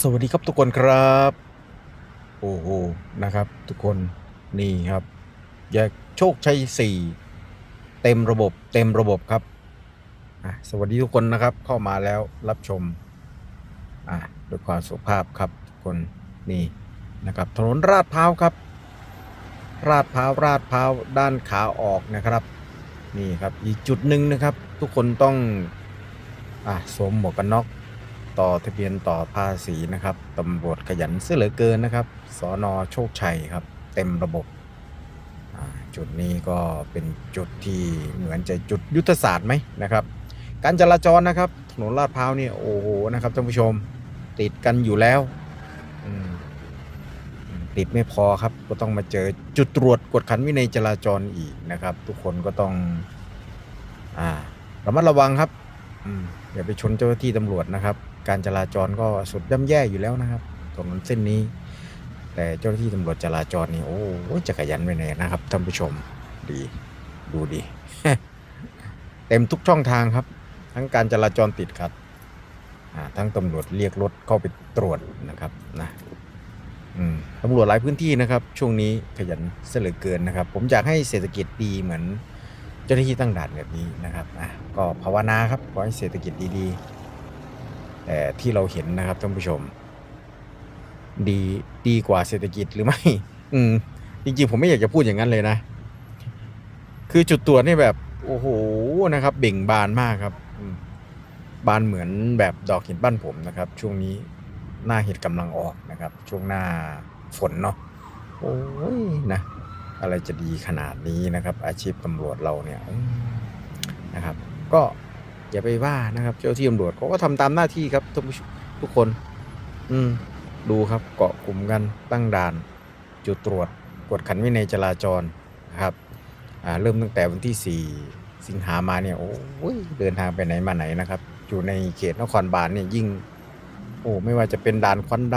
สวัสดีครับทุกคนครับ โอ้โหนะครับ ทุกคนนี่ครับแยกโชคชัยสี่เต็มระบบเต็มระบบครับสวัสดีทุกคนนะครับเข้ามาแล้วรับชมอะด้วยความสุภาพครับทุกคนนี่นะครับ ถนนราดพร้าวครับราดพร้าวราดพร้าวด้านขาออกนะครับ นี่ครับอีกจุดหนึ่งนะครับ ทุกคนต้องอะสวมหมวกกันน็อก ต่อทะเบียนต่อภาษีนะครับตำรวจขยันเสื้อเหลือเกินนะครับสอนอโชคชัยครับ เต็มระบบจุดนี้ก็เป็นจุดที่เหมือนจะจุดยุทธศาสตร์ไหมนะครับการจราจรนะครับถนนลาดพร้าวนี่โอ้โหนะครับท่านผู้ชมติดกันอยู่แล้วติดไม่พอครับก็ต้องมาเจอจุดตรวจกวดขันวินัยจราจรอีกนะครับ ทุกคนก็ต้องอ่าระมัดระวังครับออย่าไปชนเจ้าหน้าที่ตำรวจนะครับ การจราจรก็สุดย่ำแย่อยู่แล้วนะครับถนนเส้นนี้ แต่เจ้าหน้าที่ตำรวจจราจรนี่โอ้โหจะขยันไปไหนนะครับท่านผู้ชมดีดูดีเต็มทุกช่องทางครับ ทั้งการจราจรติดขัดทั้งตำรวจเรียกรถเข้าไปตรวจนะครับนะตำรวจหลายพื้นที่นะครับ ช่วงนี้ขยันเสียเหลือเกินนะครับ ผมอยากให้เศรษฐกิจดีเหมือนเจ้าหน้าที่ตั้งด่านแบบนี้นะครับอะก็ภาวนาครับขอให้เศรษฐกิจดีๆ ที่เราเห็นนะครับท่านผู้ชม ดีดีกว่าเศรษฐกิจหรือไม่ อืม จริงๆ ผมไม่อยากจะพูดอย่างนั้นเลยนะ คือจุดตรวจนี่แบบโอ้โหนะครับ เบ่งบานมากครับบานเหมือนแบบดอกเห็ดบ้านผมนะครับ ช่วงนี้หน้าเห็ดกำลังออกนะครับ ช่วงหน้าฝนเนาะโอ้ยนะ อะไรจะดีขนาดนี้นะครับ อาชีพตำรวจเราเนี่ยนะครับ ก็ อย่าไปว่านะครับ เจ้าที่ตำรวจเขาก็ทำตามหน้าที่ครับทุกทุกคน อืม ดูครับเกาะกลุ่มกันตั้งด่าน จุดตรวจกวดขันวินัยจราจรนะครับอ่าเริ่มตั้งแต่วันที่ 4 สิงหามาเนี่ยโอ้ยเดินทางไปไหนมาไหนนะครับ อยู่ในเขตนครบาลเนี่ยยิ่งโอ้ไม่ว่าจะเป็นด่านควันด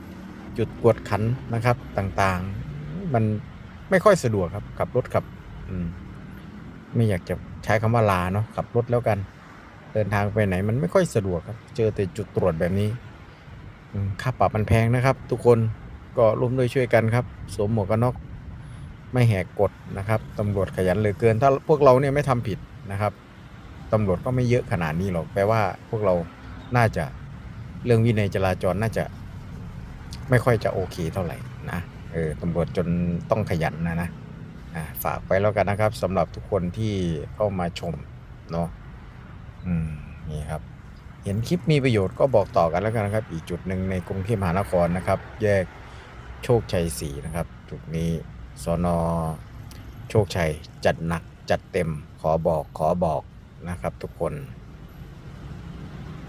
ำจุดกวดขันนะครับต่างๆ มันไม่ค่อยสะดวกครับขับรถขับ อืมไม่อยากจะใช้คำว่าลาเนาะขับรถแล้วกัน เดินทางไปไหนมันไม่ค่อยสะดวกครับ เจอแต่จุดตรวจแบบนี้ค่าปรับมันแพงนะครับ ทุกคนก็ร่วมด้วยช่วยกันครับ สวมหมวกกันน็อกไม่แหกกฎนะครับตำรวจขยันเหลือเกิน ถ้าพวกเราเนี่ยไม่ทำผิดนะครับตำรวจก็ไม่เยอะขนาดนี้หรอกแปลว่าพวกเราน่าจะเรื่องวินัยจราจรน่าจะ ไม่ค่อยจะโอเคเท่าไหร่นะเออตำรวจจนต้องขยันนะนะฝากไปแล้วกันนะครับสำหรับทุกคนที่เข้ามาชมเนาะ อืมนี่ครับ เห็นคลิปมีประโยชน์ก็บอกต่อกันแล้วกันนะครับ อีกจุดหนึ่งในกรุงเทพมหานครนะครับ แยกโชคชัยสีนะครับจุดนี้สอนอโชคชัยจัดหนักจัดเต็มขอบอกขอบอกนะครับ ทุกคน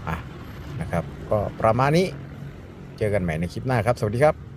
อะนะครับ ก็ประมาณนี้เจอกันใหม่ในคลิปหน้าครับ สวัสดีครับ